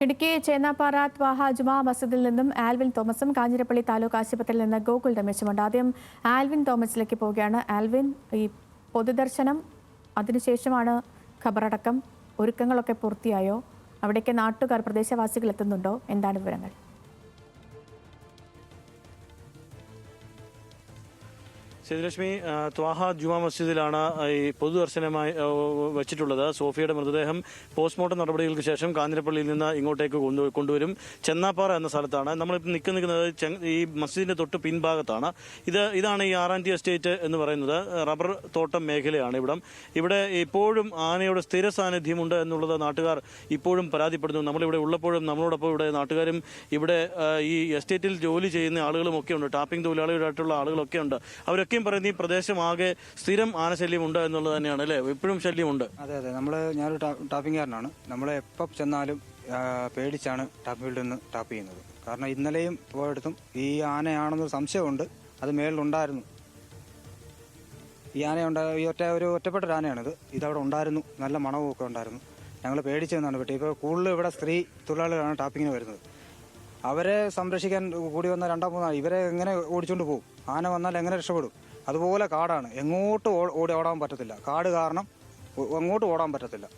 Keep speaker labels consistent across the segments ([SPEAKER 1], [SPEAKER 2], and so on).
[SPEAKER 1] ഇടുക്കി ചേന്നാപ്പാറ ത്വാഹ ജുമാ മസ്ജിദിൽ നിന്നും ആൽവിൻ തോമസും കാഞ്ഞിരപ്പള്ളി താലൂക്ക് ആശുപത്രിയിൽ നിന്ന് ഗോകുൽ രമേശുമുണ്ട്. ആദ്യം ആൽവിൻ തോമസിലേക്ക് പോവുകയാണ്. ആൽവിൻ ഈ പൊതുദർശനം അതിനുശേഷമാണ് ഖബറടക്കം. ഒരുക്കങ്ങളൊക്കെ പൂർത്തിയായോ? അവിടേക്ക് നാട്ടുകാർ പ്രദേശവാസികൾ എത്തുന്നുണ്ടോ? എന്താണ് വിവരങ്ങൾ?
[SPEAKER 2] സേതുലക്ഷ്മി ആ, ത്വാഹ ജുമാ മസ്ജിദിലാണ് ഈ പൊതുദർശനമായി വെച്ചിട്ടുള്ളത്. സോഫിയയുടെ മൃതദേഹം പോസ്റ്റ്മോർട്ടം നടപടികൾക്ക് ശേഷം കാഞ്ഞിരപ്പള്ളിയിൽ നിന്ന് ഇങ്ങോട്ടേക്ക് കൊണ്ടു- കൊണ്ടുവരും. ചെന്നാപ്പാറ എന്ന സ്ഥലത്താണ്. നമ്മളിപ്പോൾ നിൽക്കുന്ന നിൽക്കുന്നത് ഈ മസ്ജിദിന്റെ തൊട്ട് പിൻഭാഗത്താണ്. ഇത് ഇതാണ് ഈ ആറാന്റി എസ്റ്റേറ്റ് എന്ന് പറയുന്നത്. റബ്ബർ തോട്ടം മേഖലയാണ് ഇവിടം. ഇവിടെ ഇപ്പോഴും ആനയുടെ സ്ഥിര സാന്നിധ്യമുണ്ട് എന്നുള്ളത് നാട്ടുകാർ ഇപ്പോഴും പരാതിപ്പെടുന്നു. നമ്മളിവിടെ ഉള്ളപ്പോഴും നമ്മളോടൊപ്പം ഇവിടെ നാട്ടുകാരും ഇവിടെ ഈ എസ്റ്റേറ്റിൽ ജോലി ചെയ്യുന്ന ആളുകളും ഒക്കെ ഉണ്ട്. ടാപ്പിംഗ് തൊഴിലാളികളായിട്ടുള്ള ആളുകളൊക്കെ ഉണ്ട്. അവരൊക്കെയും പറയുന്നത് ഈ പ്രദേശമാകെ സ്ഥിരം ആനശല്യം ഉണ്ട് എന്നുള്ളത് തന്നെയാണ് അല്ലേ? ഇപ്പോഴും ശല്യമുണ്ട്.
[SPEAKER 3] അതെ അതെ. നമ്മൾ ഞാനൊരു ടാപ്പിംഗ് ടാപ്പിംഗുകാരനാണ്. നമ്മൾ എപ്പോൾ ചെന്നാലും പേടിച്ചാണ് ടാപ്പ് ഫീൽഡിൽ നിന്ന് ടാപ്പ് ചെയ്യുന്നത്. കാരണം ഇന്നലെയും പോയടത്തും ഈ ആനയാണെന്നൊരു സംശയമുണ്ട്. അത് മേളിലുണ്ടായിരുന്നു. ഈ ആന ഉണ്ടായ ഈ ഒറ്റ ഒരു ഒറ്റപ്പെട്ട ഒരു ആനയാണിത്. ഇതവിടെ ഉണ്ടായിരുന്നു. നല്ല മണവും ഒക്കെ ഉണ്ടായിരുന്നു. ഞങ്ങൾ പേടിച്ചെന്നാണ് പറ്റി ഇപ്പോൾ കൂടുതലും ഇവിടെ സ്ത്രീ തൊഴിലാളികളാണ് ടാപ്പിങ്ങിന് വരുന്നത്. അവരെ സംരക്ഷിക്കാൻ കൂടി വന്ന രണ്ടാം മൂന്നാൾ ഇവരെ എങ്ങനെ ഓടിച്ചുകൊണ്ട് പോകും? ആന വന്നാൽ എങ്ങനെ രക്ഷപ്പെടും? അതുപോലെ കാടാണ്. എങ്ങോട്ടും ഓടി ഓടാൻ പറ്റത്തില്ല. കാട് കാരണം അങ്ങോട്ട് ഓടാൻ പറ്റത്തില്ല.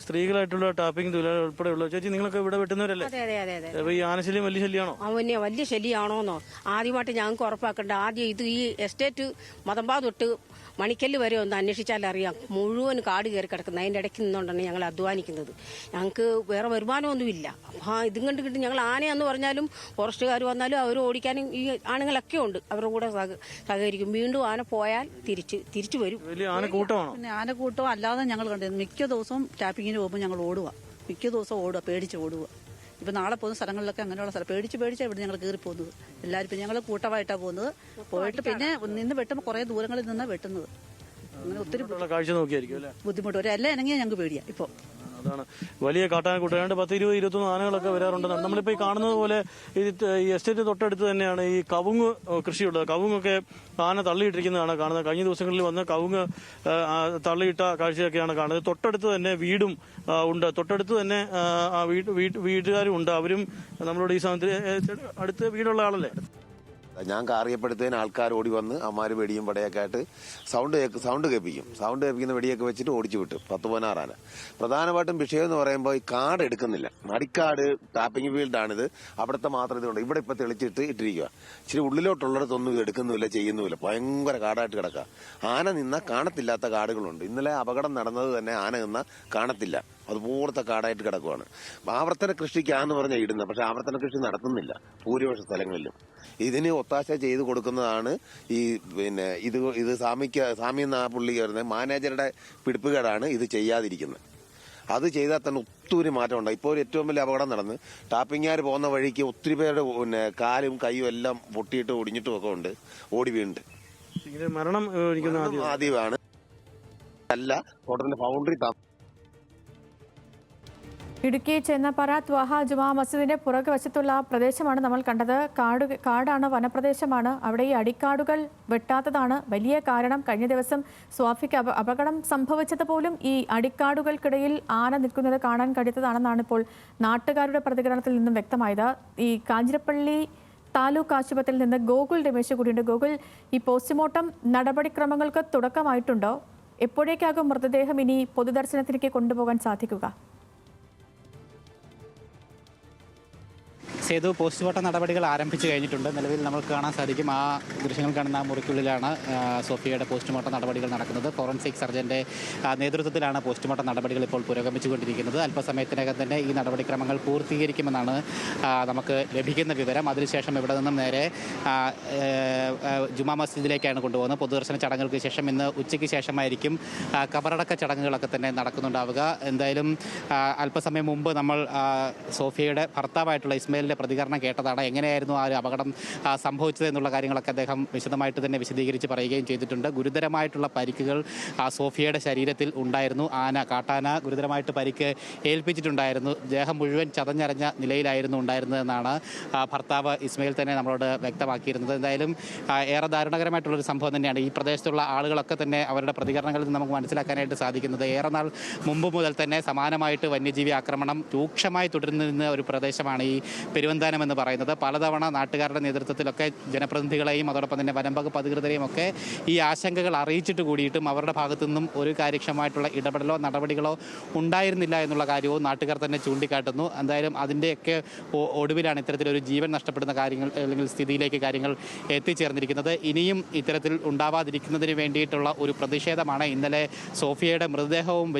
[SPEAKER 2] സ്ത്രീകളായിട്ടുള്ള ടാപ്പിംഗ് തൊഴിലാളികൾ ഉൾപ്പെടെയുള്ള ചേച്ചി നിങ്ങളൊക്കെ ഇവിടെ വെട്ടുന്നവരല്ലേ?
[SPEAKER 4] അതെ അതെ അതെ അതെ
[SPEAKER 2] അപ്പൊ ഈ ആനശല്യം വലിയ ശല്യമാണോ
[SPEAKER 4] അവന് വലിയ ശല്യമാണോന്നോ ആദ്യമായിട്ട് ഞങ്ങൾക്ക് ഉറപ്പാക്കേണ്ട. ആദ്യം ഇത് ഈ എസ്റ്റേറ്റ് മതമ്പാ തൊട്ട് മണിക്കല്ല് വരെ ഒന്ന് അന്വേഷിച്ചാൽ അറിയാം. മുഴുവൻ കാട് കയറി കിടക്കുന്നത്. അതിന്റെ ഇടയ്ക്ക് നിന്നുകൊണ്ടാണ് ഞങ്ങൾ അധ്വാനിക്കുന്നത്. ഞങ്ങൾക്ക് വേറെ വരുമാനമൊന്നുമില്ല. ആ ഇതും കണ്ട് കിട്ടും. ഞങ്ങൾ ആനയെന്ന് പറഞ്ഞാലും ഫോറസ്റ്റുകാർ വന്നാലും അവർ ഓടിക്കാനും ഈ ആണുങ്ങളൊക്കെ ഉണ്ട്. അവരുടെ കൂടെ സഹ- സഹകരിക്കും. വീണ്ടും ആന പോയാൽ തിരിച്ച് തിരിച്ചു വരും.
[SPEAKER 2] വലിയ ആനക്കൂട്ടമാണോ?
[SPEAKER 5] പിന്നെ ആനക്കൂട്ടം അല്ലാതെ ഞങ്ങൾ കണ്ടിരുന്നു. മിക്ക ദിവസവും ടാപ്പിങ്ങിന് പോകുമ്പോൾ ഞങ്ങൾ ഓടുക മിക്ക ദിവസവും ഓടുക പേടിച്ച് ഓടുക ഇപ്പൊ നാളെ പോകുന്ന സ്ഥലങ്ങളിലൊക്കെ അങ്ങനെയുള്ള സ്ഥലം പേടിച്ച് പേടിച്ചാണ് ഇവിടെ ഞങ്ങൾ കയറി പോകുന്നത്. എല്ലാവരും പിന്നെ ഞങ്ങൾ കൂട്ടമായിട്ടാണ് പോകുന്നത്. പോയിട്ട് പിന്നെ നിന്ന് വെട്ടുമ്പോൾ കുറേ ദൂരങ്ങളിൽ നിന്നാണ് വെട്ടുന്നത്. അങ്ങനെ ഒത്തിരി
[SPEAKER 2] കാഴ്ച നോക്കിയായിരിക്കും
[SPEAKER 5] ബുദ്ധിമുട്ട്. ഒരു എല്ലാം ഇണങ്ങിയാൽ ഞങ്ങൾക്ക് പേടിയാ ഇപ്പോൾ
[SPEAKER 2] അതാണ് വലിയ കാട്ടാന ഏതാണ്ട് പത്ത് ഇരുപത് ഇരുപത്തൊന്ന് ആനകളൊക്കെ വരാറുണ്ട്. നമ്മളിപ്പോൾ ഈ കാണുന്നത് പോലെ ഈ ഈ എസ്റ്റേറ്റ് തൊട്ടടുത്ത് തന്നെയാണ് ഈ കവുങ്ങ് കൃഷിയുള്ളത്. കവുങ്ങൊക്കെ ആന തള്ളിയിട്ടിരിക്കുന്നതാണ് കാണുന്നത്. കഴിഞ്ഞ ദിവസങ്ങളിൽ വന്ന് കവുങ്ങ് തള്ളിയിട്ട കാഴ്ചയൊക്കെയാണ് കാണുന്നത്. തൊട്ടടുത്ത് തന്നെ വീടും ഉണ്ട്. തൊട്ടടുത്ത് തന്നെ വീട്ടുകാരും ഉണ്ട്. അവരും നമ്മളോട് ഈ സമയത്ത് അടുത്ത് വീടുള്ള ആളല്ലേ?
[SPEAKER 6] ഞാൻ കാറിയപ്പെടുത്തേന് ആൾക്കാർ ഓടി വന്ന് അമ്മാർ വെടിയും പടയൊക്കെ ആയിട്ട് സൗണ്ട് സൗണ്ട് കേൾപ്പിക്കും. സൗണ്ട് കേൾപ്പിക്കുന്ന വെടിയൊക്കെ വെച്ചിട്ട് ഓടിച്ചു വിട്ടു. പത്ത് പതിനാറാന പ്രധാനമായിട്ടും വിഷയം എന്ന് പറയുമ്പോൾ ഈ കാട് എടുക്കുന്നില്ല. മടിക്കാട് ടാപ്പിംഗ് ഫീൽഡാണിത് അവിടുത്തെ മാത്രം ഇതുണ്ട്. ഇവിടെ ഇപ്പം തെളിച്ചിട്ട് ഇട്ടിരിക്കുക ഇച്ചിരി ഉള്ളിലോട്ടുള്ളിടത്തൊന്നും ഇത് എടുക്കുന്നില്ല ചെയ്യുന്നുമില്ല. ഭയങ്കര കാടായിട്ട് കിടക്കുക ആന നിന്ന കാണത്തില്ലാത്ത കാടുകളുണ്ട്. ഇന്നലെ അപകടം നടന്നത് തന്നെ ആന നിന്ന കാണത്തില്ല. അതുപോലത്തെ കാടായിട്ട് കിടക്കുവാണ്. ആവർത്തന കൃഷിക്കാന്ന് പറഞ്ഞാൽ ഇടുന്നത് പക്ഷെ ആവർത്തന കൃഷി നടത്തുന്നില്ല. ഭൂരിപക്ഷ സ്ഥലങ്ങളിലും. ഇതിന് ഒത്താശ ചെയ്ത് കൊടുക്കുന്നതാണ് ഈ പിന്നെ ഇത് ഇത് സാമിക്ക സാമി എന്ന ആ പുള്ളി വരുന്നത്. മാനേജറുടെ പിടിപ്പുകേടാണ് ഇത് ചെയ്യാതിരിക്കുന്നത്. അത് ചെയ്താൽ തന്നെ ഒത്തിരി മാറ്റം ഉണ്ടായി ഇപ്പോൾ ഒരു ഏറ്റവും വലിയ അപകടം നടന്ന് ടാപ്പിങ്ങാർ പോകുന്ന വഴിക്ക് ഒത്തിരി പേരുടെ പിന്നെ കാലും കൈയും എല്ലാം പൊട്ടിയിട്ട് ഒടിഞ്ഞിട്ടും ഒക്കെ ഉണ്ട്. ഓടി വീണിട്ട്
[SPEAKER 2] മരണം
[SPEAKER 6] ആദ്യമാണ്. അല്ല ഹോട്ടലിന്റെ ബൗണ്ടറി
[SPEAKER 1] ഇടുക്കി ചെന്നപ്പറ ത്വഹ ജുമാ മസ്ജിദിന്റെ പുറകു വശത്തുള്ള പ്രദേശമാണ് നമ്മൾ കണ്ടത്. കാട് കാടാണ് വനപ്രദേശമാണ്. അവിടെ ഈ അടിക്കാടുകൾ വെട്ടാത്തതാണ് വലിയ കാരണം. കഴിഞ്ഞ ദിവസം സ്വാഫിക്ക് അപകടം സംഭവിച്ചത് പോലും ഈ അടിക്കാടുകൾക്കിടയിൽ ആന നിൽക്കുന്നത് കാണാൻ കഴിയാത്തതാണെന്നാണ് ഇപ്പോൾ നാട്ടുകാരുടെ പ്രതികരണത്തിൽ നിന്നും വ്യക്തമായത്. ഈ കാഞ്ഞിരപ്പള്ളി താലൂക്ക് ആശുപത്രിയിൽ നിന്ന് ഗോകുൽ രമേശ് കൂടിയുണ്ട്. ഗോകുൽ ഈ പോസ്റ്റ്മോർട്ടം നടപടിക്രമങ്ങൾക്ക് തുടക്കമായിട്ടുണ്ടോ? എപ്പോഴേക്കാകും മൃതദേഹം ഇനി പൊതുദർശനത്തിലേക്ക് കൊണ്ടുപോകാൻ സാധിക്കുക?
[SPEAKER 7] സേതു പോസ്റ്റ്മോർട്ടം നടപടികൾ ആരംഭിച്ചു കഴിഞ്ഞിട്ടുണ്ട്. നിലവിൽ നമുക്ക് കാണാൻ സാധിക്കും ആ ദൃശ്യങ്ങൾ കാണുന്ന ആ മുറിക്കുള്ളിലാണ് സോഫിയയുടെ പോസ്റ്റ്മോർട്ടം നടപടികൾ നടക്കുന്നത്. ഫോറൻസിക് സർജന്റെ നേതൃത്വത്തിലാണ് പോസ്റ്റ്മോർട്ടം നടപടികൾ ഇപ്പോൾ പുരോഗമിച്ചുകൊണ്ടിരിക്കുന്നത്. അല്പസമയത്തിനകം തന്നെ ഈ നടപടിക്രമങ്ങൾ പൂർത്തീകരിക്കുമെന്നാണ് നമുക്ക് ലഭിക്കുന്ന വിവരം. അതിനുശേഷം ഇവിടെ നിന്നും നേരെ ജുമാ മസ്ജിദിലേക്കാണ് കൊണ്ടുപോകുന്നത്. പൊതുദർശന ചടങ്ങുകൾക്ക് ശേഷം ഇന്ന് ഉച്ചയ്ക്ക് ശേഷമായിരിക്കും കബറടക്ക ചടങ്ങുകളൊക്കെ തന്നെ നടക്കുന്നുണ്ടാവുക. എന്തായാലും അല്പസമയം മുമ്പ് നമ്മൾ സോഫിയയുടെ ഭർത്താവായിട്ടുള്ള ഇസ്മയിലിന്റെ പ്രതികരണം കേട്ടതാണ്. എങ്ങനെയായിരുന്നു ആ ഒരു അപകടം സംഭവിച്ചത് എന്നുള്ള കാര്യങ്ങളൊക്കെ അദ്ദേഹം വിശദമായിട്ട് തന്നെ വിശദീകരിച്ച് പറയുകയും ചെയ്തിട്ടുണ്ട്. ഗുരുതരമായിട്ടുള്ള പരിക്കുകൾ സോഫിയയുടെ ശരീരത്തിൽ ഉണ്ടായിരുന്നു. ആന കാട്ടാന ഗുരുതരമായിട്ട് പരിക്ക് ഏൽപ്പിച്ചിട്ടുണ്ടായിരുന്നു. ദേഹം മുഴുവൻ ചതഞ്ഞരഞ്ഞ നിലയിലായിരുന്നു ഉണ്ടായിരുന്നതെന്നാണ് ഭർത്താവ് ഇസ്മയിൽ തന്നെ നമ്മളോട് വ്യക്തമാക്കിയിരുന്നത്. എന്തായാലും ഏറെ ദാരുണകരമായിട്ടുള്ളൊരു സംഭവം തന്നെയാണ് ഈ പ്രദേശത്തുള്ള ആളുകളൊക്കെ തന്നെ അവരുടെ പ്രതികരണങ്ങളിൽ നിന്ന് നമുക്ക് മനസ്സിലാക്കാനായിട്ട് സാധിക്കുന്നത്. ഏറെ നാൾ മുമ്പ് മുതൽ തന്നെ സമാനമായിട്ട് വന്യജീവി ആക്രമണം രൂക്ഷമായി തുടരുന്ന ഒരു പ്രദേശമാണ് ഈ പെരുവന്താനം എന്ന് പറയുന്നത്. പലതവണ നാട്ടുകാരുടെ നേതൃത്വത്തിലൊക്കെ ജനപ്രതിനിധികളെയും അതോടൊപ്പം തന്നെ വനം വകുപ്പ് അധികൃതരെയും ഒക്കെ ഈ ആശങ്കകൾ അറിയിച്ചിട്ട് കൂടിയിട്ടും അവരുടെ ഭാഗത്തു നിന്നും ഒരു കാര്യക്ഷമമായിട്ടുള്ള ഇടപെടലോ നടപടികളോ ഉണ്ടായിരുന്നില്ല എന്നുള്ള കാര്യവും നാട്ടുകാർ തന്നെ ചൂണ്ടിക്കാട്ടുന്നു. എന്തായാലും അതിന്റെയൊക്കെ ഒടുവിലാണ് ഇത്തരത്തിലൊരു ജീവൻ നഷ്ടപ്പെടുന്ന കാര്യങ്ങൾ അല്ലെങ്കിൽ സ്ഥിതിയിലേക്ക് കാര്യങ്ങൾ എത്തിച്ചേർന്നിരിക്കുന്നത്. ഇനിയും ഇത്തരത്തിൽ ഉണ്ടാവാതിരിക്കുന്നതിന് വേണ്ടിയിട്ടുള്ള ഒരു പ്രതിഷേധമാണ് ഇന്നലെ സോഫിയയുടെ മൃതദേഹവും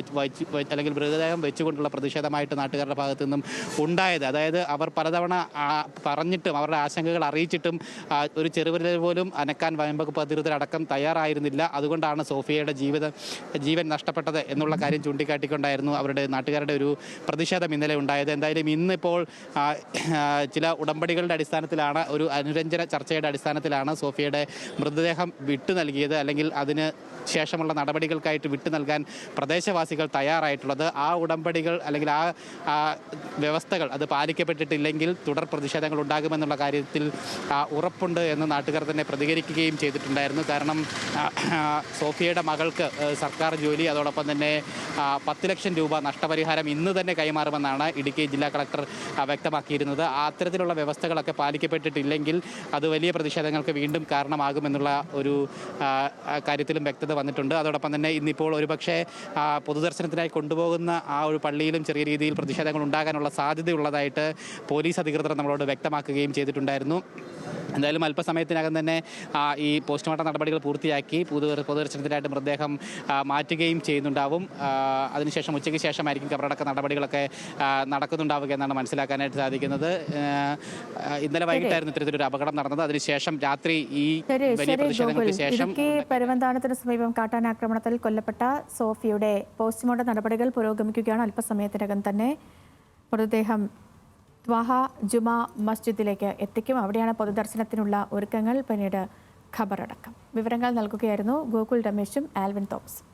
[SPEAKER 7] അല്ലെങ്കിൽ മൃതദേഹം വെച്ചുകൊണ്ടുള്ള പ്രതിഷേധമായിട്ട് നാട്ടുകാരുടെ ഭാഗത്തു നിന്നും ഉണ്ടായത്. അതായത് അവർ പലതവണ ആ, പറഞ്ഞിട്ടും അവരുടെ ആശങ്കകൾ അറിയിച്ചിട്ടും ഒരു ചെറുവിരൽ പോലും അനക്കാൻ വനംവകുപ്പ് അധികൃതരടക്കം തയ്യാറായിരുന്നില്ല. അതുകൊണ്ടാണ് സോഫിയയുടെ ജീവിത ജീവൻ നഷ്ടപ്പെട്ടത് എന്നുള്ള കാര്യം ചൂണ്ടിക്കാട്ടിക്കൊണ്ടായിരുന്നു അവരുടെ നാട്ടുകാരുടെ ഒരു പ്രതിഷേധം ഇന്നലെ ഉണ്ടായത്. എന്തായാലും ഇന്നിപ്പോൾ ചില ഉടമ്പടികളുടെ അടിസ്ഥാനത്തിലാണ് ഒരു അനുരഞ്ജന ചർച്ചയുടെ അടിസ്ഥാനത്തിലാണ് സോഫിയയുടെ മൃതദേഹം വിട്ടു നൽകിയത്. അല്ലെങ്കിൽ അതിന് ശേഷമുള്ള നടപടികൾക്കായിട്ട് വിട്ടു നൽകാൻ പ്രദേശവാസികൾ തയ്യാറായിട്ടുള്ളത്. ആ ഉടമ്പടികൾ അല്ലെങ്കിൽ ആ വ്യവസ്ഥകൾ അത് പാലിക്കപ്പെട്ടിട്ടില്ലെങ്കിൽ തുടർ പ്രതിഷേധങ്ങൾ ഉണ്ടാകുമെന്നുള്ള കാര്യത്തിൽ ഉറപ്പുണ്ട് എന്ന് നാട്ടുകാർ തന്നെ പ്രതികരിക്കുകയും ചെയ്തിട്ടുണ്ടായിരുന്നു. കാരണം സോഫിയയുടെ മകൾക്ക് സർക്കാർ ജോലി അതോടൊപ്പം തന്നെ പത്ത് ലക്ഷം രൂപ നഷ്ടപരിഹാരം ഇന്ന് തന്നെ കൈമാറുമെന്നാണ് ഇടുക്കി ജില്ലാ കളക്ടർ വ്യക്തമാക്കിയിരുന്നത്. അത്തരത്തിലുള്ള വ്യവസ്ഥകളൊക്കെ പാലിക്കപ്പെട്ടിട്ടില്ലെങ്കിൽ അത് വലിയ പ്രതിഷേധങ്ങൾക്ക് വീണ്ടും കാരണമാകുമെന്നുള്ള ഒരു കാര്യത്തിലും വ്യക്തത വന്നിട്ടുണ്ട്. അതോടൊപ്പം തന്നെ ഇന്നിപ്പോൾ ഒരുപക്ഷെ പൊതുദർശനത്തിനായി കൊണ്ടുപോകുന്ന ആ ഒരു പള്ളിയിലും ചെറിയ രീതിയിൽ പ്രതിഷേധങ്ങൾ ഉണ്ടാകാനുള്ള സാധ്യതയുള്ളതായിട്ട് പോലീസ് അധികൃതർ നമ്മളോട് വ്യക്തമാക്കുകയും ചെയ്തിട്ടുണ്ടായിരുന്നു. എന്തായാലും അല്പസമയത്തിനകം തന്നെ ഈ പോസ്റ്റ്മോർട്ടം നടപടികൾ പൂർത്തിയാക്കി പൊതു പൊതുദർശനത്തിനായിട്ട് മൃതദേഹം മാറ്റുകയും ചെയ്യുന്നുണ്ടാവും. അതിനുശേഷം ഉച്ചയ്ക്ക് ശേഷമായിരിക്കും കബറടക്ക നടപടികളൊക്കെ നടക്കുന്നുണ്ടാവുക എന്നാണ് മനസ്സിലാക്കാനായിട്ട് സാധിക്കുന്നത്. ഇന്നലെ വൈകിട്ടായിരുന്നു ഇത്തരത്തിലൊരു അപകടം നടന്നത്. അതിനുശേഷം രാത്രി ഈ വലിയ പ്രതിഷേധങ്ങൾക്ക് ശേഷം
[SPEAKER 1] പരുവന്താനത്തിന് സമീപം കാട്ടാനാക്രമണത്തിൽ കൊല്ലപ്പെട്ട സോഫിയുടെ പോസ്റ്റ്മോർട്ടം നടപടികൾ പുരോഗമിക്കുകയാണ് അല്പസമയത്തിനകം തന്നെ. മൃതദേഹം ത്വാഹ ജുമാ മസ്ജിദിലേക്ക് എത്തിക്കും. അവിടെയാണ് പൊതുദർശനത്തിനുള്ള ഒരുക്കങ്ങൾ. പിന്നീട് ഖബറടക്കം. വിവരങ്ങൾ നൽകുകയായിരുന്നു ഗോകുൽ രമേശും ആൽവിൻ തോമസും.